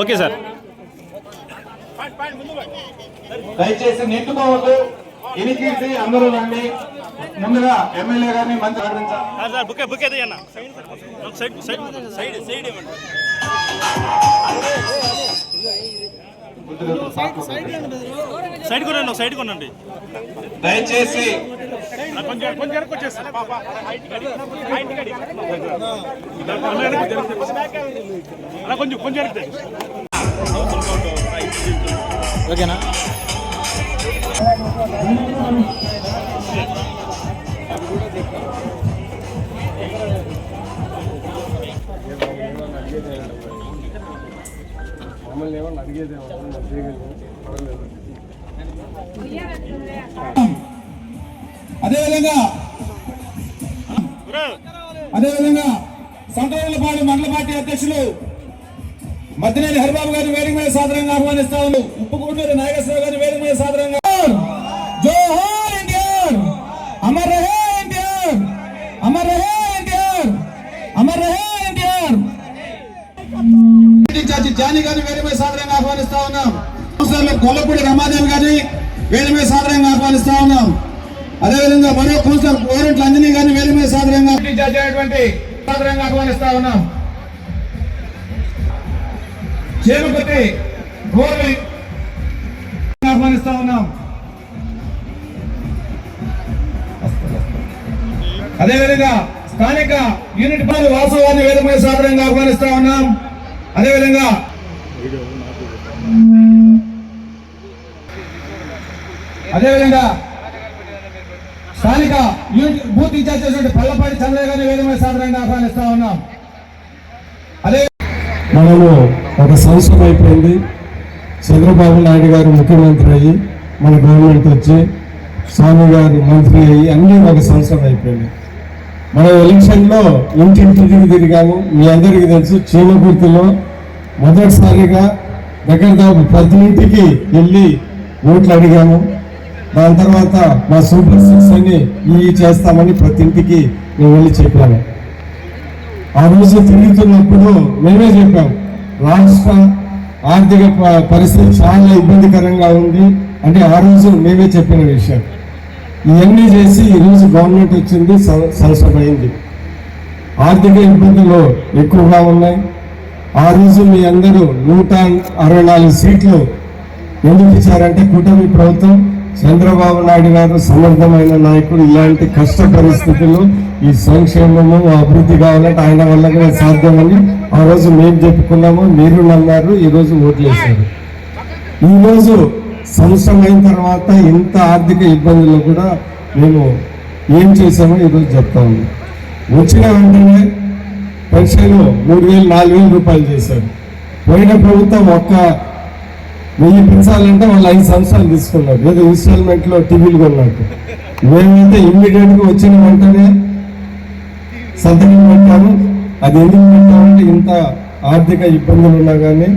Okay sir. దయచేసి నెట్టుకోవద్దు ఇనికీసి అందరూ రండి. ముందుగా ఎమ్మెల్యే గారిని మంత్రి ఆదరించాలి. Sir bouquet side side side side ఇవ్వండి. సైడ్ కొనండి సైడ్ కొనండి. దయచేసి కొంచెం కొంచెం వచ్చేస్తారు అలా కొంచెం కొంచెం వెనక్కి ఓకేనా అదేవిధంగా అదేవిధంగా సంతోషపాడు మండల పార్టీ అధ్యక్షులు మద్దినేని హరిబాబు గారి వేదిక మీద సాదరంగా ఆహ్వానిస్తా ఉన్నాం. ఉప్పుకూటూరు నాగేశ్వరరావు గారి వేదిక మీద సాదరంగా జోహార్ ఎన్టీఆర్ అమర్ రహే ఎన్టీఆర్ అమర్ రహే ఎన్టీఆర్ అమర్ రహే ఎన్టీఆర్. జానీ సాదరంగా ఆహ్వానిస్తా ఉన్నాం. గొల్లపూడి రమాదేవి గారిని వేదిక మీద సాదరంగా ఆహ్వానిస్తా ఉన్నాం. అదేవిధంగా మరో కౌన్సిలర్ కోరంట్ల అంజనీ గారిని వేదిక మీద సాదరంగా ఆహ్వానిస్తా ఉన్నాం. చేరుపతి గోరవి ఆహ్వానిస్తా ఉన్నాం. అదేవిధంగా స్థానిక యూనిట్ పనులు వాసవాన్ని వేదమైన సాదరంగా ఆహ్వానిస్తా ఉన్నాం. అదేవిధంగా అదేవిధంగా స్థానిక బూత్ ఇన్ఛార్జ్ చేసిన పల్లపాటి చంద్రయ్య గారిని వేదమైన సాధారణంగా ఆహ్వానిస్తా ఉన్నాం. అదే మనము ఒక సంవత్సరం అయిపోయింది. చంద్రబాబు నాయుడు గారు ముఖ్యమంత్రి అయ్యి మన గవర్నమెంట్ వచ్చి స్వామి గారు మంత్రి అయ్యి అన్నీ ఒక సంవత్సరం అయిపోయింది. మన ఎలక్షన్లో ఇంటింటికి తిరిగాము. మీ అందరికీ తెలుసు చీమకుర్తిలో మొదటిసారిగా దగ్గర దాపు పది ఇంటికి వెళ్ళి ఓట్లు అడిగాము. దాని తర్వాత మా సూపర్ సిక్స్ అని ఈ చేస్తామని ప్రతి ఇంటికి నేను వెళ్ళి చెప్పాను. ఆ రోజు తిరుగుతున్నప్పుడు మేమే చెప్పాం రాష్ట్ర ఆర్థిక ప- పరిస్థితి చాలా ఇబ్బందికరంగా ఉంది అంటే ఆ రోజు మేమే చెప్పిన విషయం. ఇవన్నీ చేసి ఈ రోజు గవర్నమెంట్ వచ్చింది స- సరసమైంది. ఆర్థిక ఇబ్బందులు ఎక్కువగా ఉన్నాయి. ఆ రోజు మీ అందరూ నూట అరవై నాలుగు సీట్లు ఎందుకు ఇచ్చారంటే కూటమి ప్రభుత్వం చంద్రబాబు నాయుడు గారు సమర్థమైన నాయకుడు. ఇలాంటి కష్ట పరిస్థితులు ఈ సంక్షేమము అభివృద్ధి కావాలంటే ఆయన వల్లనే సాధ్యమని ఆ రోజు మేము చెప్పుకున్నాము. మీరు నమ్మారు ఈరోజు ఓట్లేశారు. ఈరోజు సంవత్సరం అయిన తర్వాత ఇంత ఆర్థిక ఇబ్బందులు కూడా మేము ఏం చేశామో ఈరోజు చెప్తా ఉన్నాం. వచ్చిన వెంటనే పెన్షన్ మూడు వేలు నాలుగు వేల రూపాయలు చేశారు. పోయిన ప్రభుత్వం ఒక్క వెయ్యి పెంచాలంటే వాళ్ళు ఐదు సంవత్సరాలు తీసుకున్నారు. ఏదో ఇన్స్టాల్మెంట్లో టీవీలు కొన్నట్టు. మేమైతే ఇమ్మీడియట్గా వచ్చిన వెంటనే సంతకం పెట్టాము. అది ఎందుకు పెట్టామంటే ఇంత ఆర్థిక ఇబ్బందులు ఉన్నా కానీ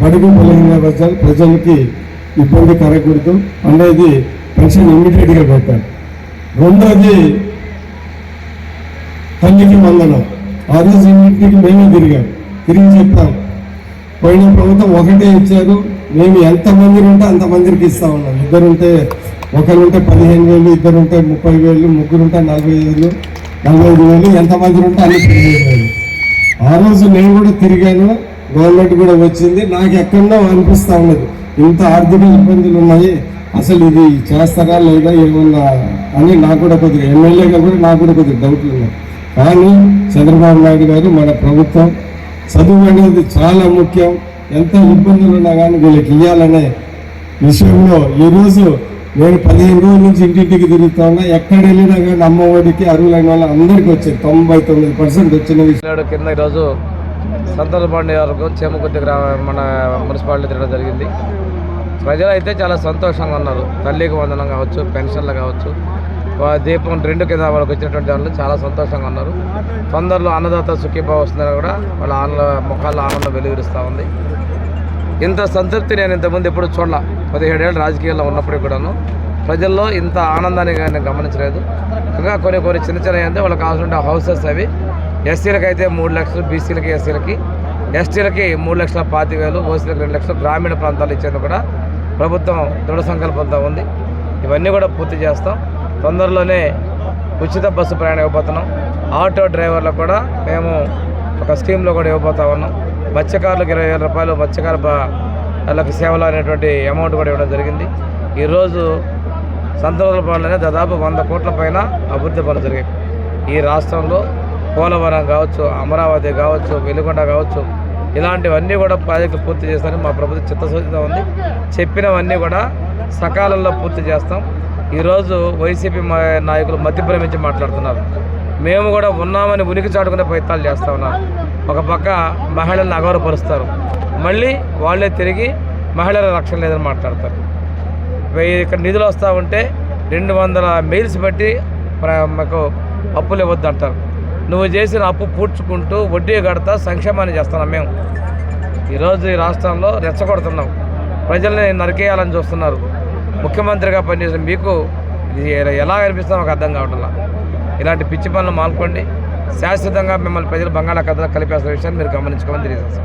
బడుగు బలహీన వర్గాలు ప్రజలకి ఇబ్బంది కలగకూడదు అనేది పెన్షన్ ఇమ్మీడియట్గా పెట్టారు. రెండోది తల్లికి వందనం. ఆ రోజు ఇంటికి మేమే తిరిగాం. తిరిగి చెప్పాం పోయిన ప్రభుత్వం ఒకటే ఇచ్చారు. మేము ఎంతమంది ఉంటే అంతమందికి ఇస్తా ఉన్నాం. ఇద్దరుంటే ఒకరుంటే పదిహేను వేలు ఇద్దరుంటే ముప్పై వేలు ముగ్గురుంటే నలభై వేలు నలభై ఐదు వేలు ఎంతమంది ఉంటే అన్ని పదిహేను వేలు. ఆ రోజు నేను కూడా తిరిగాను. గవర్నమెంట్ కూడా వచ్చింది. నాకు ఎక్కడో అనిపిస్తూ ఉన్నది. ఇంత ఆర్థిక ఇబ్బందులు ఉన్నాయి. అసలు ఇది చేస్తారా లేదా ఏమన్నా అని నాకు కూడా కొద్దిగా ఎమ్మెల్యేగా కూడా నాకు కూడా కొద్దిగా డౌట్లు ఉన్నాయి. కానీ చంద్రబాబు నాయుడు గారు మన ప్రభుత్వం చదువు అనేది చాలా ముఖ్యం. ఎంత ఇబ్బందులు ఉన్నా కానీ వీళ్ళకి ఇవ్వాలనే విషయంలో ఈరోజు నేను పదిహేను రోజుల నుంచి ఇంటింటికి తిరుగుతా ఉన్నా. ఎక్కడ వెళ్ళినా కానీ అమ్మఒడికి అరువులైన వాళ్ళు అందరికీ వచ్చారు తొంభై తొమ్మిది పర్సెంట్ వచ్చిన విషయం. కింద ఈరోజు సంతలపాండి వరకు చేమకుర్తి గ్రామ మన మున్సిపాలిటీ తిరగడం జరిగింది. ప్రజలు అయితే చాలా సంతోషంగా ఉన్నారు. తల్లికి వందనం కావచ్చు పెన్షన్లు కావచ్చు. దీపం రెండు కింద వాళ్ళకి వచ్చినటువంటి వాళ్ళు చాలా సంతోషంగా ఉన్నారు. తొందరలో అన్నదాత సుఖీభావ వస్తుందని కూడా వాళ్ళ ఆనంద ముఖాల్లో ఆనందం వెలువరిస్తూ ఉంది. ఇంత సంతృప్తి నేను ఇంతకుముందు ఎప్పుడు చూడాల. పదిహేడేళ్ళు రాజకీయాల్లో ఉన్నప్పటికీ కూడాను. ప్రజల్లో ఇంత ఆనందాన్ని నేను గమనించలేదు. ఇంకా కొన్ని కొన్ని చిన్న చిన్న అంటే వాళ్ళకి కావాల్సిన హౌసెస్ అవి. ఎస్సీలకు అయితే మూడు లక్షలు బీసీలకి ఎస్సీలకి. ఎస్టీలకి మూడు లక్షల పాతి వేలు ఓసీలకు రెండు లక్షలు గ్రామీణ ప్రాంతాలు ఇచ్చేందుకు కూడా ప్రభుత్వం దృఢ సంకల్పంతో ఉంది. ఇవన్నీ కూడా పూర్తి చేస్తాం. తొందరలోనే ఉచిత బస్సు ప్రయాణం ఇవ్వబోతున్నాం ఆటో డ్రైవర్లకు కూడా మేము ఒక స్కీమ్లో కూడా ఇవ్వబోతా ఉన్నాం. మత్స్యకారులకు ఇరవై వేల రూపాయలు మత్స్యకార వాళ్ళకి సేవలు అనేటువంటి అమౌంట్ కూడా ఇవ్వడం జరిగింది. ఈరోజు సంతోషపాలనే దాదాపు వంద కోట్ల పైన అభివృద్ధి పనులు జరిగాయి. ఈ రాష్ట్రంలో పోలవరం కావచ్చు అమరావతి కావచ్చు వెలుగొండ కావచ్చు ఇలాంటివన్నీ కూడా ప్రాజెక్టులు పూర్తి చేస్తారని మా ప్రభుత్వం చిత్తశుద్ధితో ఉంది. చెప్పినవన్నీ కూడా సకాలంలో పూర్తి చేస్తాం. ఈరోజు వైసీపీ మా- నాయకులు మధ్యప్రమించి మాట్లాడుతున్నారు. మేము కూడా ఉన్నామని ఉనికి చాటుకునే ప్రయత్నాలు చేస్తూ ఉన్నారు ఒక పక్క మహిళలను అగౌరవపరుస్తారు. మళ్ళీ వాళ్ళే తిరిగి మహిళల రక్షణ లేదని మాట్లాడతారు. వెయ్యి ఇక్కడ నిధులు వస్తూ ఉంటే రెండు వందల మెయిల్స్ బట్టి ప్ర- మాకు అప్పులు ఇవ్వద్దు అంటారు నువ్వు చేసిన అప్పు పూడ్చుకుంటూ వడ్డీ కడతా సంక్షేమాన్ని చేస్తున్నాం మేము. ఈరోజు ఈ రాష్ట్రంలో రెచ్చగొడుతున్నాం. ప్రజల్ని నరికేయాలని చూస్తున్నారు. ముఖ్యమంత్రిగా పనిచేసిన మీకు ఇది ఎలా అనిపిస్తుందో ఒక అర్థం కావట్లా. ఇలాంటి పిచ్చి పనులు మానుకోండి. శాశ్వతంగా మిమ్మల్ని ప్రజలు బంగాళాఖాతంలో కలిపేసిన విషయాన్ని మీరు గమనించుకోమని తెలియజేస్తాం